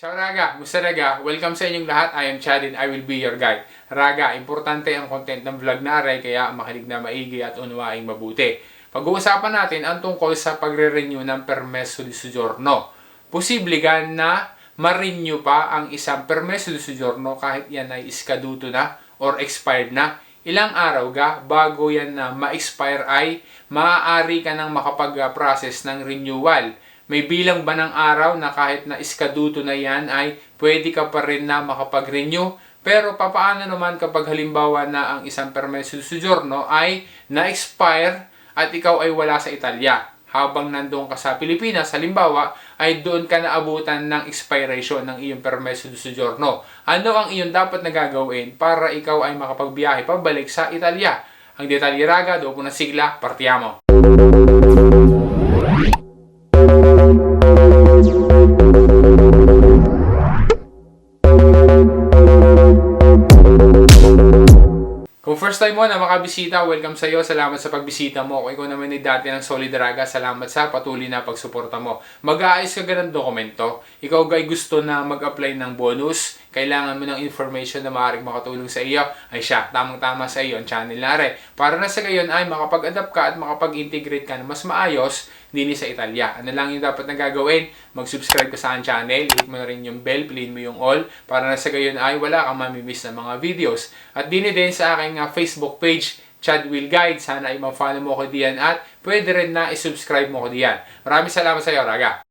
Ciao Raga! Gusto Raga? Welcome sa inyong lahat. I am Chad and I will be your guide. Raga, importante ang content ng vlog na aray kaya makinig na maigi at unawaing mabuti. Pag-uusapan natin ang tungkol sa pagre-renew ng permeso di soggiorno. Posible ga na ma-renew pa ang isang permeso di soggiorno kahit yan ay iskaduto na or expired na. Ilang araw ga bago yan na ma-expire ay maaari ka nang makapag-process ng renewal. May bilang ba ng araw na kahit na iskaduto na yan ay pwede ka pa rin na makapag-renew? Pero papaano naman kapag halimbawa na ang isang permeso di soggiorno ay na-expire at ikaw ay wala sa Italia? Habang nandoon ka sa Pilipinas, halimbawa, ay doon ka naabutan ng expiration ng iyong permeso di soggiorno. Ano ang iyong dapat na gagawin para ikaw ay makapagbiyahe pabalik sa Italia? Ang detalye raga, doon po na sigla, partiamo. First time mo na makabisita, welcome sa iyo. Salamat sa pagbisita mo. Kung ikaw naman ay dati ng Solid Raga, salamat sa patuloy na pagsuporta mo. Mag-aayos ka ganang dokumento. Ikaw ay gusto na mag-apply ng bonus. Kailangan mo ng information na maaaring makatulong sa iyo. Ay siya, tamang-tama sa iyo ang channel na rin. Para na sa gayon ay makapag-adapt ka at makapag-integrate ka na mas maayos din sa Italia. Ano lang yung dapat na gagawin? Mag-subscribe ka sa aking channel, hit mo na rin yung bell, piliin mo yung all, para na sa gayon ay wala kang mamimiss na mga videos. At din din sa aking uh, Facebook page, Chad Will Guide. Sana ay ma-follow mo ko diyan at pwede rin na i-subscribe mo ko diyan. Maraming salamat sa iyo, Raga.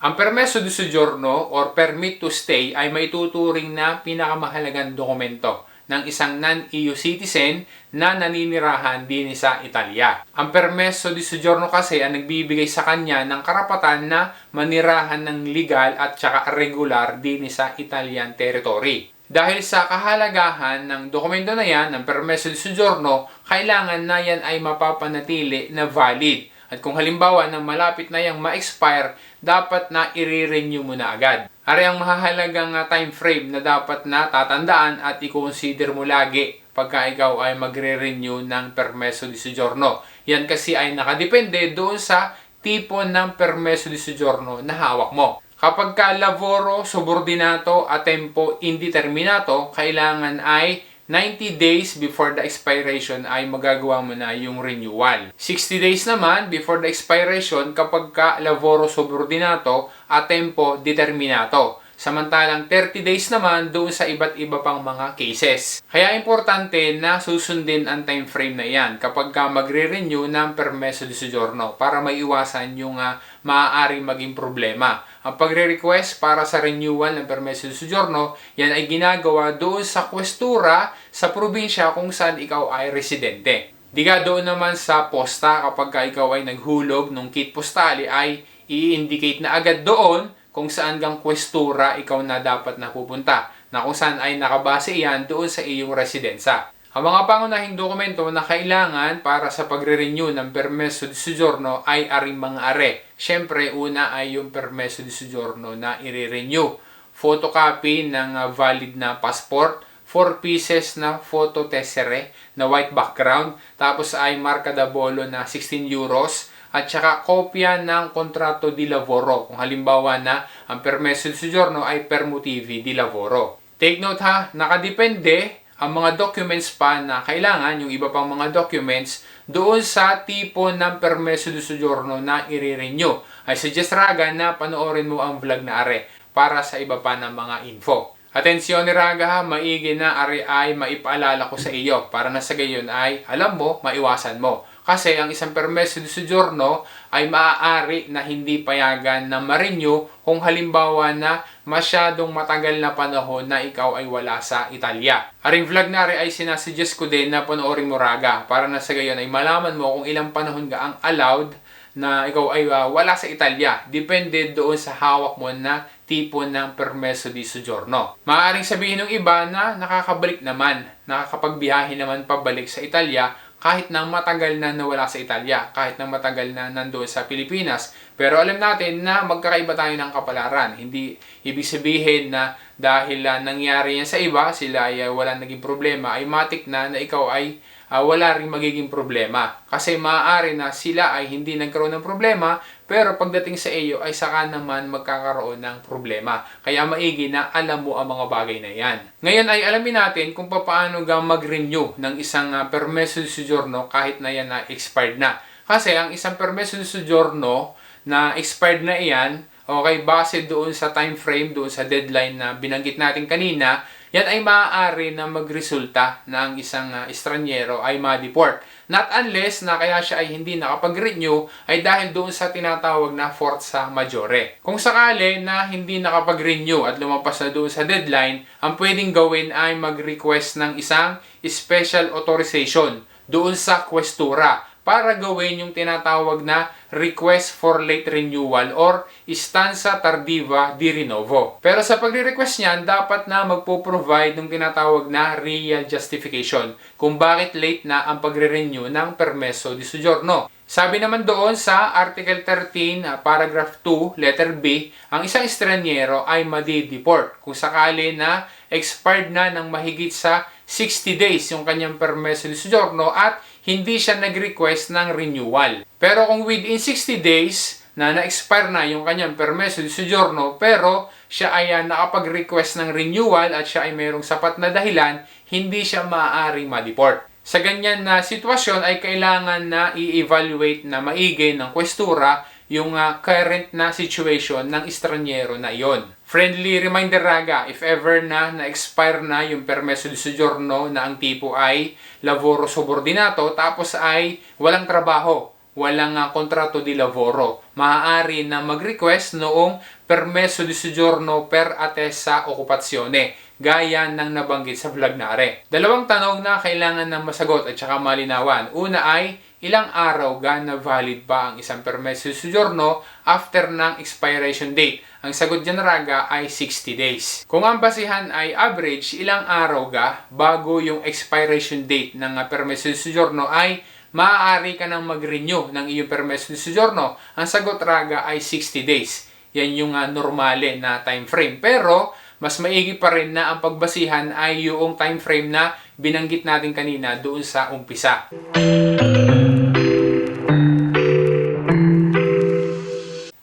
Ang permeso di soggiorno or permit to stay ay maituturing na pinakamahalagang dokumento ng isang non-EU citizen na naninirahan din sa Italia. Ang permeso di soggiorno kasi ang nagbibigay sa kanya ng karapatan na manirahan ng legal at saka regular din sa Italian territory. Dahil sa kahalagahan ng dokumento na yan, ng permeso di soggiorno, kailangan na yan ay mapapanatili na valid. At kung halimbawa na malapit na yung ma-expire, dapat na i-renew mo na agad. Ari ang mahahalagang uh, time frame na dapat na tatandaan at i-consider mo lagi pagka ikaw ay magre-renew ng permeso di soggiorno. Yan kasi ay nakadepende doon sa tipo ng permeso di soggiorno na hawak mo. Kapag ka lavoro, subordinato, at tempo indeterminato, kailangan ay 90 days before the expiration ay magagawa mo na yung renewal. 60 days naman before the expiration kapag ka lavoro subordinato at tempo determinato. Samantalang 30 days naman doon sa iba't iba pang mga cases. Kaya importante na susundin ang time frame na iyan kapag ka magre-renew ng permeso di soggiorno para maiwasan yung uh, maaaring maging problema. Ang pagre-request para sa renewal ng permeso di soggiorno, yan ay ginagawa doon sa kwestura sa probinsya kung saan ikaw ay residente. Di doon naman sa posta kapag ka ikaw ay naghulog ng kit postali ay i-indicate na agad doon kung saan gang kwestura ikaw na dapat napupunta na kung saan ay nakabase iyan doon sa iyong residensya. Ang mga pangunahing dokumento na kailangan para sa pagre-renew ng permeso di soggiorno ay aring mga are. Siyempre, una ay yung permeso di soggiorno na i-renew. Photocopy ng uh, valid na passport, 4 pieces na photo tessere na white background, tapos ay marka da bolo na 16 euros, at saka kopya ng kontrato di lavoro kung halimbawa na ang permeso di soggiorno ay permutivi di lavoro. Take note ha, nakadepende ang mga documents pa na kailangan, yung iba pang mga documents, doon sa tipo ng permeso di soggiorno na i-renew. I suggest Raga na panoorin mo ang vlog na are para sa iba pa ng mga info. Atensyon ni Raga ha, maigi na ari ay maipaalala ko sa iyo para na sa gayon ay alam mo, maiwasan mo. Kasi ang isang permeso di soggiorno ay maaari na hindi payagan na ma-renew kung halimbawa na masyadong matagal na panahon na ikaw ay wala sa Italia. Aring vlog na ay sinasuggest ko din na panoorin mo raga para na sa gayon ay malaman mo kung ilang panahon ka ang allowed na ikaw ay uh, wala sa Italia. Depende doon sa hawak mo na tipo ng permeso di soggiorno. Maaaring sabihin ng iba na nakakabalik naman, nakakapagbiyahe naman pabalik sa Italia kahit na matagal na nawala sa Italia, kahit na matagal na nandoon sa Pilipinas. Pero alam natin na magkakaiba tayo ng kapalaran. Hindi ibig sabihin na dahil uh, nangyari yan sa iba, sila ay uh, wala naging problema, ay matik na na ikaw ay uh, wala rin magiging problema. Kasi maaari na sila ay hindi nagkaroon ng problema, pero pagdating sa iyo ay saka naman magkakaroon ng problema. Kaya maigi na alam mo ang mga bagay na yan. Ngayon ay alamin natin kung paano ga mag-renew ng isang uh, permesso di soggiorno kahit na yan na expired na. Kasi ang isang permesso di soggiorno na expired na iyan, okay, base doon sa time frame, doon sa deadline na binanggit natin kanina, yan ay maaari na magresulta ang isang uh, estranyero ay ma-deport. Not unless na kaya siya ay hindi nakapag-renew ay dahil doon sa tinatawag na forza majore. Kung sakali na hindi nakapag-renew at lumampas na doon sa deadline, ang pwedeng gawin ay mag-request ng isang special authorization doon sa questura para gawin yung tinatawag na request for late renewal or istanza tardiva di rinnovo. Pero sa pagre-request niyan, dapat na magpo-provide ng tinatawag na real justification kung bakit late na ang pagre-renew ng permesso di soggiorno. Sabi naman doon sa Article 13, uh, paragraph 2, letter B, ang isang estranyero ay madi-deport kung sakali na expired na ng mahigit sa 60 days yung kanyang permesso di soggiorno at hindi siya nag-request ng renewal. Pero kung within 60 days na na-expire na yung kanyang permesso di soggiorno pero siya ay uh, nakapag-request ng renewal at siya ay mayroong sapat na dahilan, hindi siya maaaring ma-deport. Sa ganyan na sitwasyon ay kailangan na i-evaluate na maigi ng kwestura yung uh, current na situation ng estranyero na iyon. Friendly reminder raga, if ever na na-expire na yung permesso di soggiorno na ang tipo ay lavoro subordinato tapos ay walang trabaho, walang uh, kontrato di lavoro, maaari na mag-request noong permesso di soggiorno per attesa occupazione gaya ng nabanggit sa vlog na are. Dalawang tanong na kailangan na masagot at saka malinawan. Una ay, ilang araw ga na valid pa ang isang permesso di soggiorno after ng expiration date? Ang sagot dyan raga ay 60 days. Kung ang basihan ay average, ilang araw ga bago yung expiration date ng permesso di soggiorno ay maaari ka nang mag-renew ng iyong permesso di soggiorno. Ang sagot raga ay 60 days. Yan yung uh, normale na time frame. Pero mas maigi pa rin na ang pagbasihan ay yung time frame na binanggit natin kanina doon sa umpisa.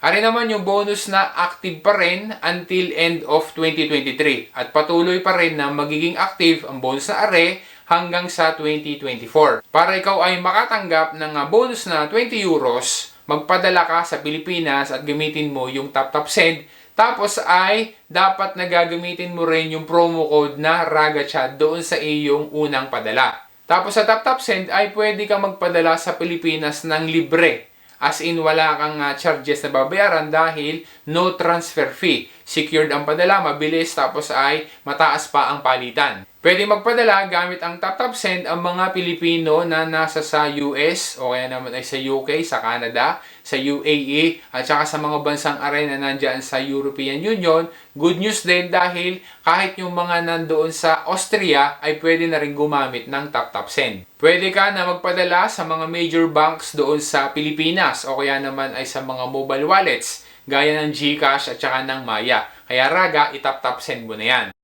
Ari naman yung bonus na active pa rin until end of 2023 at patuloy pa rin na magiging active ang bonus na are hanggang sa 2024. Para ikaw ay makatanggap ng bonus na 20 euros, magpadala ka sa Pilipinas at gamitin mo yung Tap Tap Send tapos ay dapat na gagamitin mo rin yung promo code na RAGACHAT doon sa iyong unang padala. Tapos sa TapTap Send ay pwede kang magpadala sa Pilipinas ng libre. As in wala kang uh, charges na babayaran dahil no transfer fee. Secured ang padala, mabilis, tapos ay mataas pa ang palitan. Pwede magpadala gamit ang TapTap Send ang mga Pilipino na nasa sa US o kaya naman ay sa UK, sa Canada, sa UAE at saka sa mga bansang arena nandyan sa European Union. Good news din dahil kahit yung mga nandoon sa Austria ay pwede na rin gumamit ng TapTap Send. Pwede ka na magpadala sa mga major banks doon sa Pilipinas o kaya naman ay sa mga mobile wallets gaya ng GCash at saka ng Maya. Kaya raga, itap-tap send mo na yan.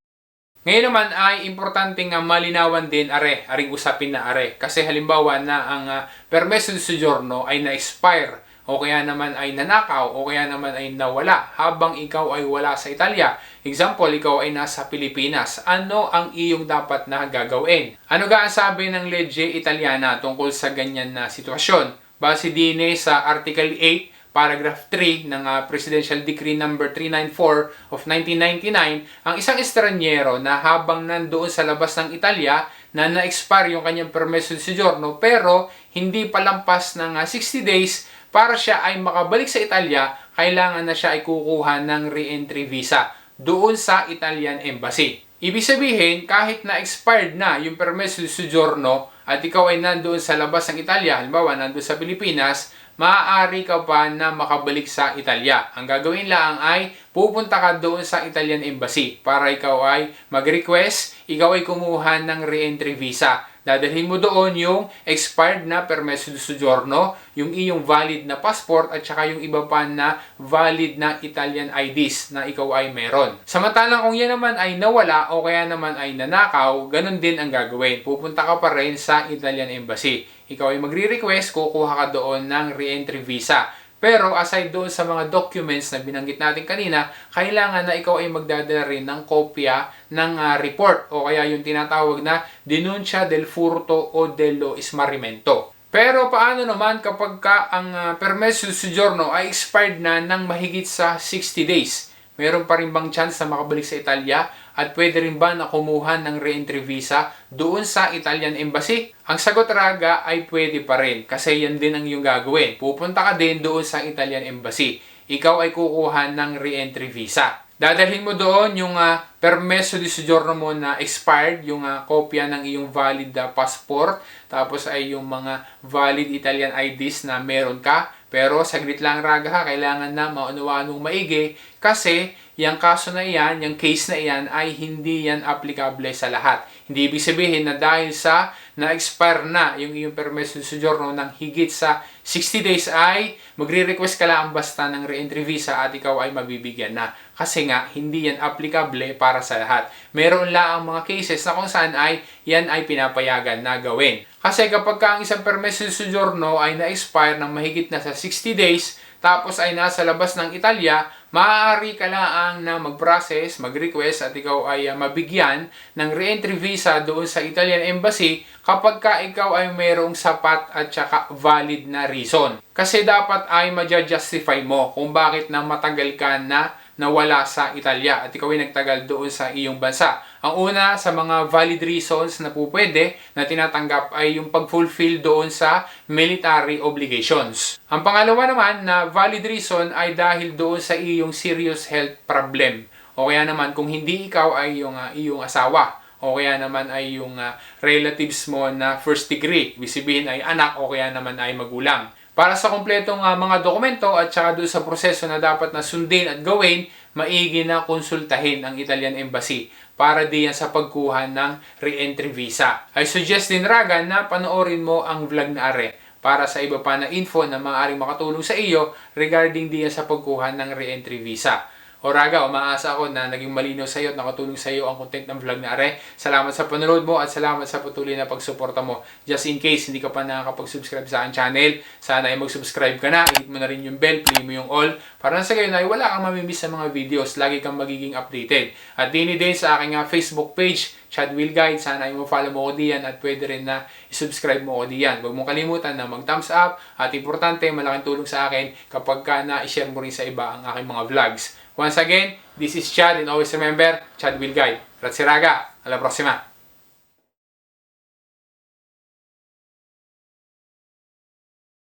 Ngayon naman ay importante nga malinawan din are, aring usapin na are. Kasi halimbawa na ang uh, permesso di soggiorno ay na-expire o kaya naman ay nanakaw o kaya naman ay nawala habang ikaw ay wala sa Italia. Example, ikaw ay nasa Pilipinas. Ano ang iyong dapat na gagawin? Ano ga ang sabi ng legge Italiana tungkol sa ganyan na sitwasyon? Base din sa Article 8 paragraph 3 ng uh, Presidential Decree number 394 of 1999, ang isang estranyero na habang nandoon sa labas ng Italia na na-expire yung kanyang permesso di soggiorno pero hindi pa lampas ng uh, 60 days para siya ay makabalik sa Italia, kailangan na siya ay kukuha ng re-entry visa doon sa Italian Embassy. Ibig sabihin, kahit na expired na yung permesso di soggiorno at ikaw ay nandoon sa labas ng Italia, halimbawa nandoon sa Pilipinas, maaari ka pa na makabalik sa Italia. Ang gagawin lang ay pupunta ka doon sa Italian Embassy para ikaw ay mag-request, ikaw ay kumuha ng re-entry visa. Dadalhin mo doon yung expired na permesso di soggiorno, yung iyong valid na passport at saka yung iba pa na valid na Italian IDs na ikaw ay meron. Samantalang kung yan naman ay nawala o kaya naman ay nanakaw, ganun din ang gagawin. Pupunta ka pa rin sa Italian Embassy. Ikaw ay magre-request, kukuha ka doon ng re-entry visa. Pero aside doon sa mga documents na binanggit natin kanina, kailangan na ikaw ay magdadala rin ng kopya ng ah, report o kaya yung tinatawag na denuncia del furto o dello smarrimento. Pero paano naman kapag ka ang uh, permesso di soggiorno ay expired na ng mahigit sa 60 days? Meron pa rin bang chance na makabalik sa Italia? At pwede rin ba na kumuha ng re-entry visa doon sa Italian Embassy? Ang sagot raga ay pwede pa rin kasi yan din ang iyong gagawin. Pupunta ka din doon sa Italian Embassy. Ikaw ay kukuha ng re-entry visa. Dadalhin mo doon yung uh, permesso di soggiorno mo na expired, yung uh, kopya ng iyong valid uh, passport, tapos ay yung mga valid Italian IDs na meron ka. Pero saglit lang raga ha, kailangan na maunawaan mong maigi kasi yung kaso na iyan, yung case na iyan ay hindi yan applicable sa lahat. Hindi ibig sabihin na dahil sa na-expire na yung iyong permesso di soggiorno ng higit sa 60 days ay magre-request ka lang basta ng re-entry visa at ikaw ay mabibigyan na. Kasi nga, hindi yan applicable para sa lahat. Meron lang ang mga cases na kung saan ay yan ay pinapayagan na gawin. Kasi kapag ka ang isang permesso di soggiorno ay na-expire ng mahigit na sa 60 days, tapos ay nasa labas ng Italia, maaari ka lang na mag-process, mag-request at ikaw ay uh, mabigyan ng re-entry visa doon sa Italian Embassy kapag ka ikaw ay mayroong sapat at saka valid na reason. Kasi dapat ay ma-justify mo kung bakit na matagal ka na nawala sa Italia at ikaw ay nagtagal doon sa iyong bansa. Ang una sa mga valid reasons na po pwede na tinatanggap ay yung pag-fulfill doon sa military obligations. Ang pangalawa naman na valid reason ay dahil doon sa iyong serious health problem. O kaya naman kung hindi ikaw ay yung uh, iyong asawa o kaya naman ay yung uh, relatives mo na first degree, ibig sabihin ay anak o kaya naman ay magulang. Para sa kumpletong uh, mga dokumento at saka doon sa proseso na dapat na sundin at gawin, maigi na konsultahin ang Italian Embassy para diyan sa pagkuha ng re-entry visa. I suggest din Raga na panoorin mo ang vlog na are para sa iba pa na info na maaaring makatulong sa iyo regarding diyan sa pagkuha ng re-entry visa. O Raga, umaasa ako na naging malinaw sa iyo at nakatulong sa iyo ang content ng vlog na are. Salamat sa panonood mo at salamat sa patuloy na pagsuporta mo. Just in case hindi ka pa nakakapag-subscribe sa aking channel, sana ay mag-subscribe ka na. Hit mo na rin yung bell, play mo yung all. Para sa gayon ay wala kang mamimiss sa mga videos. Lagi kang magiging updated. At dini din sa aking uh, Facebook page, Chad Will Guide. Sana ay mo-follow mo ko diyan at pwede rin na i-subscribe mo ko diyan. Huwag mong kalimutan na mag-thumbs up at importante, malaking tulong sa akin kapag ka na-share mo rin sa iba ang aking mga vlogs. Once again, this is Chad and always remember, Chad will guide. Grazie raga, alla prossima!